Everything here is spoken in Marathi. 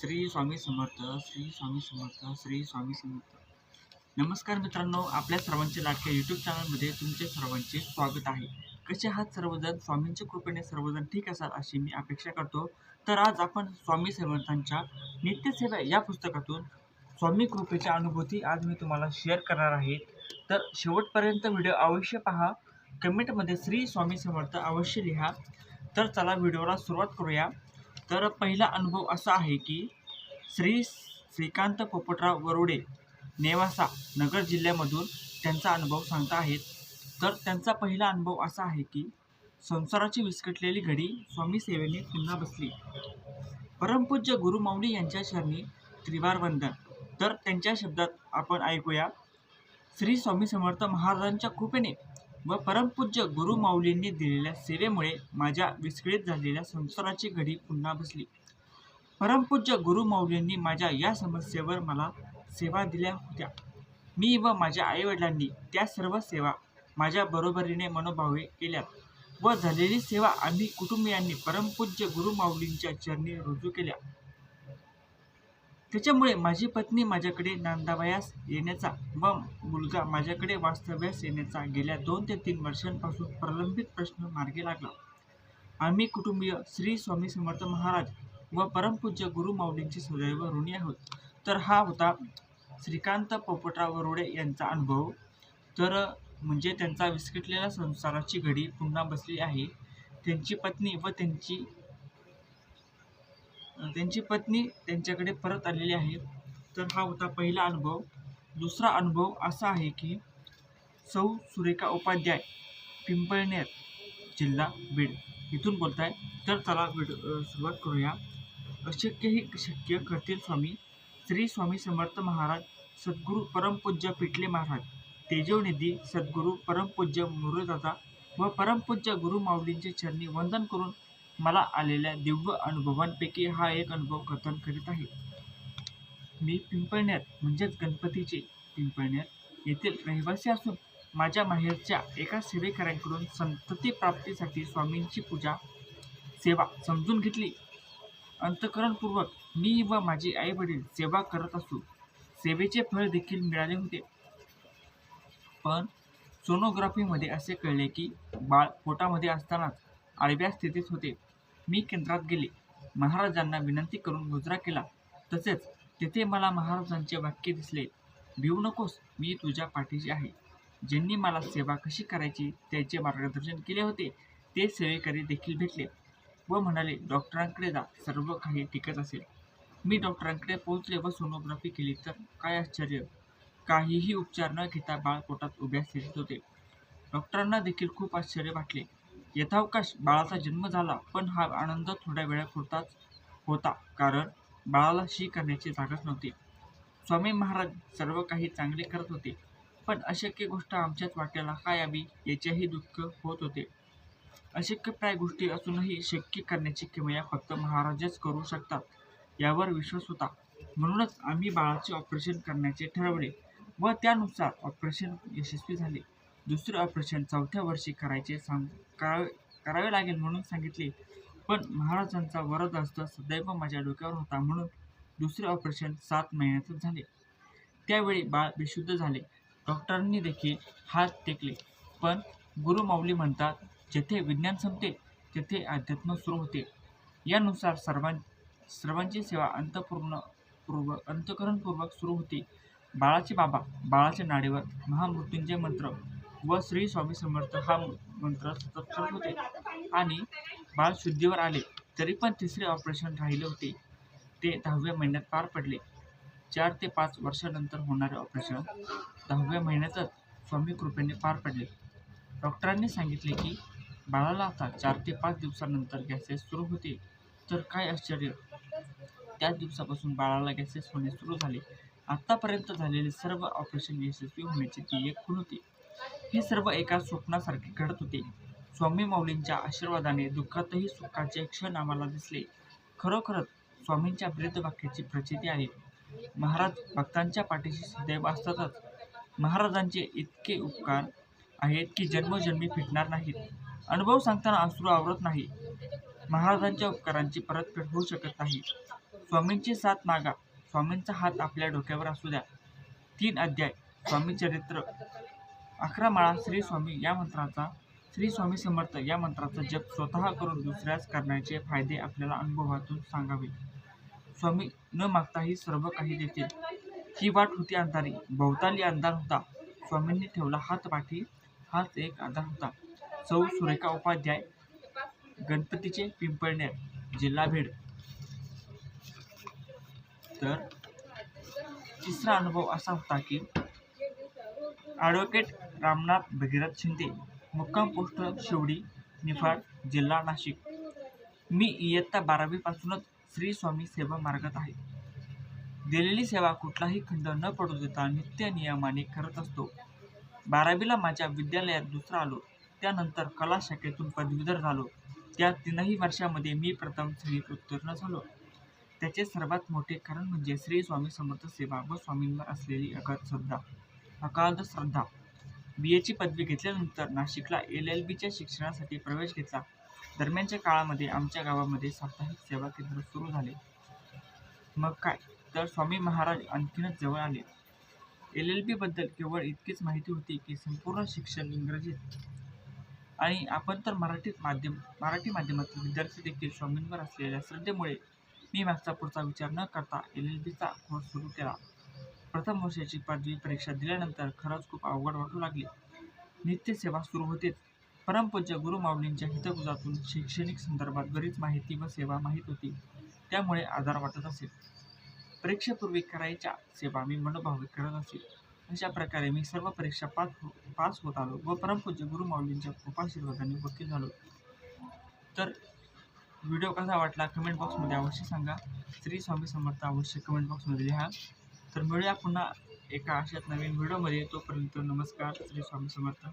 श्री स्वामी समर्थ श्री स्वामी समर्थ श्री स्वामी समर्थ. नमस्कार मित्रांनो आपल्या सर्वांचे लाडक्या यूट्यूब चॅनलमध्ये तुमचे सर्वांचे स्वागत आहे. कसे आहात सर्वजण? स्वामींच्या कृपेने सर्वजण ठीक असाल अशी मी अपेक्षा करतो. तर आज आपण स्वामी समर्थांच्या नित्यसेवा या पुस्तकातून स्वामी कृपेच्या अनुभूती आज मी तुम्हाला शेअर करणार आहे. तर शेवटपर्यंत व्हिडिओ अवश्य पहा. कमेंटमध्ये श्री स्वामी समर्थ अवश्य लिहा. तर चला व्हिडिओला सुरुवात करूया. तर पहिला अनुभव असा आहे की श्री श्रीकांत पोपटराव वरोडे नेवासा नगर जिल्ह्यामधून त्यांचा अनुभव सांगता आहेत. तर त्यांचा पहिला अनुभव असा आहे की संसाराची विस्कटलेली घडी स्वामी सेवेने पुन्हा बसली. परमपूज्य गुरु यांच्या चरणी त्रिवार वंदन. तर त्यांच्या शब्दात आपण ऐकूया श्री स्वामी समर्थ महाराजांच्या कृपेने व परमपूज्य गुरु माऊलींनी दिलेल्या सेवेमुळे माझ्या विस्कळीत झालेल्या संसाराची घडी पुन्हा बसली. परमपूज्य गुरु माऊलींनी माझ्या या समस्येवर मला सेवा दिल्या होत्या. मी व माझ्या आईवडिलांनी त्या सर्व सेवा माझ्या बरोबरीने मनोभावे केल्यात व झालेली सेवा आम्ही कुटुंबियांनी परमपूज्य गुरु माऊलींच्या चरणी रुजू केल्या. त्याच्यामुळे माझी पत्नी माझ्याकडे नांदावयास येण्याचा व मुलगा माझ्याकडे वास्तव्यास येण्याचा गेल्या दोन ते तीन वर्षांपासून प्रलंबित प्रश्न मार्गी लागला. आम्ही कुटुंबीय श्री स्वामी समर्थ महाराज व परमपूज्य गुरुमाऊलींची सदैव ऋणी आहोत. तर हा होता श्रीकांत पोपटराव रोडे यांचा अनुभव. तर म्हणजे त्यांचा विस्कटलेल्या संसाराची घडी पुन्हा बसली आहे. त्यांची पत्नी व त्यांची त्यांची पत्नी त्यांच्याकडे परत आलेली आहे. तर हा होता पहिला अनुभव. दुसरा अनुभव असा आहे की सौ सुरेखा उपाध्याय पिंपळनेर जिल्हा बीड इथून बोलत आहे तर चला व्हिडिओ सुरुवात करूया. अशक्यही शक्य करतील स्वामी. श्री स्वामी समर्थ महाराज सद्गुरू परमपूज्य पिटले महाराज तेजवनिधी सद्गुरू परमपूज्य मुरुदादा व परमपूज्य गुरु माऊलींचे चरणी वंदन करून मला आलेल्या दिव्य अनुभवांपैकी हा एक अनुभव कथन करीत आहे. मी पिंपळण्यात म्हणजेच गणपतीचे पिंपळण्यात येथील रहिवासी असून माझ्या माहेरच्या एका सेवेकऱ्यांकडून संतती प्राप्तीसाठी स्वामींची पूजा सेवा समजून घेतली. अंतकरणपूर्वक मी व माझे आई वडील सेवा करत असू सेवेचे फळ देखील मिळाले होते. पण सोनोग्राफीमध्ये असे कळले की बाळ पोटामध्ये असतानाच आडव्या स्थितीत होते. मी केंद्रात गेले. महाराजांना विनंती करून मुजरा केला. तसेच तेथे मला महाराजांचे वाक्य दिसले. भिवू नकोस मी तुझ्या पाठीशी आहे. ज्यांनी मला सेवा कशी करायची त्याचे मार्गदर्शन केले होते ते सेवेकरी देखील भेटले व म्हणाले डॉक्टरांकडे जा सर्व काही टिकत असेल मी डॉक्टरांकडे पोहोचले व सोनोग्राफी केली. तर काय आश्चर्य! काहीही उपचार न घेता बाळ पोटात उभ्या स्थितीत होते. डॉक्टरांना देखील खूप आश्चर्य वाटले. यथावकाश बाळाचा जन्म झाला पण हा आनंद थोड्या वेळापुरताच होता कारण बाळाला शी करण्याची जागाच नव्हती. स्वामी महाराज सर्व काही चांगले करत होते पण अशक्य गोष्ट आमच्याच वाट्याला काय यावी याचेही दुःख होत होते. अशक्यप्राय गोष्टी असूनही शक्य करण्याची किमया फक्त महाराजच करू शकतात यावर विश्वास होता. म्हणूनच आम्ही बाळाचे ऑपरेशन करण्याचे ठरवले व त्यानुसार ऑपरेशन यशस्वी झाले. दुसरे ऑपरेशन चौथ्या वर्षी करायचे सांग करावे करावे लागेल म्हणून सांगितले. पण महाराजांचा वरद असतं सदैव माझ्या डोक्यावर होता म्हणून दुसरे ऑपरेशन सात महिन्यातच झाले. त्यावेळी बाळ बेशुद्ध झाले. डॉक्टरांनी देखील हात टेकले. पण गुरुमाऊली म्हणतात जेथे विज्ञान संपते तेथे अध्यात्म सुरू होते. यानुसार सर्वां सर्वांची सेवा अंतपूर्ण पूर्व अंतकरणपूर्वक सुरू होती. बाळाचे बाबा बाळाच्या नाडीवर महामृत्युंजय मंत्र व श्री स्वामी समर्थ हा मंत्र सतत करत होते. आणि बाळ शुद्धीवर आले तरी पण तिसरे ऑपरेशन राहिले होते. ते दहाव्या महिन्यात पार पडले. चार ते पाच वर्षानंतर होणारे ऑपरेशन दहाव्या महिन्यातच स्वामी कृपेने पार पडले. डॉक्टरांनी सांगितले की बाळाला आता चार ते पाच दिवसानंतर गॅसेस सुरू होते. तर काय आश्चर्य! त्याच दिवसापासून बाळाला गॅसेस होणे सुरू झाले. आत्तापर्यंत झालेले सर्व ऑपरेशन यशस्वी होण्याची ती एक खूण होती. हे सर्व एका स्वप्नासारखे घडत होते. स्वामी माऊलींच्या आशीर्वादाने दुःखातही सुखाचे क्षण आम्हाला दिसले. खरोखरच स्वामींच्या वाक्याची प्रचिती आहे. महाराज भक्तांच्या पाठीशी सदैव असतातच. महाराजांचे इतके उपकार आहेत की जन्मजन्मी फिटणार नाहीत. अनुभव सांगताना अश्रू आवरत नाही. महाराजांच्या उपकारांची परतफेड होऊ शकत नाही. स्वामींची सात मागा. स्वामींचा हात आपल्या डोक्यावर असू द्या. तीन अध्याय. स्वामी चरित्र. अकरा माळा श्री स्वामी या मंत्राचा श्री स्वामी समर्थ या मंत्राचा जप स्वतः करून दुसऱ्यास करण्याचे फायदे आपल्याला अनुभवातून सांगावे. स्वामी न मागताही सर्व काही देतील. ही वाट होती अंधारी. भोवताली अंधार होता. स्वामींनी ठेवला हात पाठी. हाच एक आधार होता. सौ सुरेखा उपाध्याय गणपतीचे पिंपळनेर जिल्हा भेड तर तिसरा अनुभव असा होता की ॲडव्होकेट रामनाथ भगीरथ शिंदे मुक्काम पोस्ट शिवडी निफाड जिल्हा नाशिक. मी इयत्ता बारावीपासूनच श्री स्वामी सेवा मार्गात आहे. दिलेली सेवा कुठलाही खंड न पडू देता नित्य नियमाने करत असतो. बारावीला माझ्या विद्यालयात दुसरा आलो त्यानंतर कला शाखेतून पदवीधर झालो. त्या तीनही वर्षामध्ये मी प्रथम श्रेणीत उत्तीर्ण झालो. त्याचे सर्वात मोठे कारण म्हणजे श्री स्वामी समर्थ सेवा व स्वामींवर असलेली अगाध श्रद्धा अगाध श्रद्धा. बी एची पदवी घेतल्यानंतर नाशिकला एल एल बीच्या शिक्षणासाठी प्रवेश घेतला. दरम्यानच्या काळामध्ये आमच्या गावामध्ये साप्ताहिक सेवा केंद्र सुरू झाले. मग काय? तर स्वामी महाराज आणखीनच जवळ आले. एल एल बीबद्दल केवळ इतकीच माहिती होती की संपूर्ण शिक्षण इंग्रजीत आणि आपण तर मराठीत माध्यम मराठी माध्यमातील विद्यार्थी देखील स्वामींवर असलेल्या श्रद्धेमुळे मी मागचा पुढचा विचार न करता एल एल बीचा कोर्स सुरू केला. प्रथम वर्षाची पदवी परीक्षा दिल्यानंतर खरंच खूप अवघड वाटू लागली. नित्यसेवा सुरू होतेच. परमपूज्य गुरुमाऊलींच्या हितगुजातून शैक्षणिक संदर्भात बरीच माहिती व सेवा माहीत होती. त्यामुळे आधार वाटत असेल. परीक्षेपूर्वी करायच्या सेवा मी मनोभावे करत असे अशा प्रकारे मी सर्व परीक्षा पास हो पास होत आलो व परमपूज्य गुरुमाऊलींच्या कृपाशीर्वादाने वकील झालो. तर व्हिडिओ कसा वाटला कमेंट बॉक्समध्ये अवश्य सांगा. श्री स्वामी समर्थ अवश्य कमेंट बॉक्समध्ये लिहा. तर मिळूया पुन्हा एका अशाच नवीन व्हिडिओमध्ये. तोपर्यंत नमस्कार. श्री स्वामी समर्थ.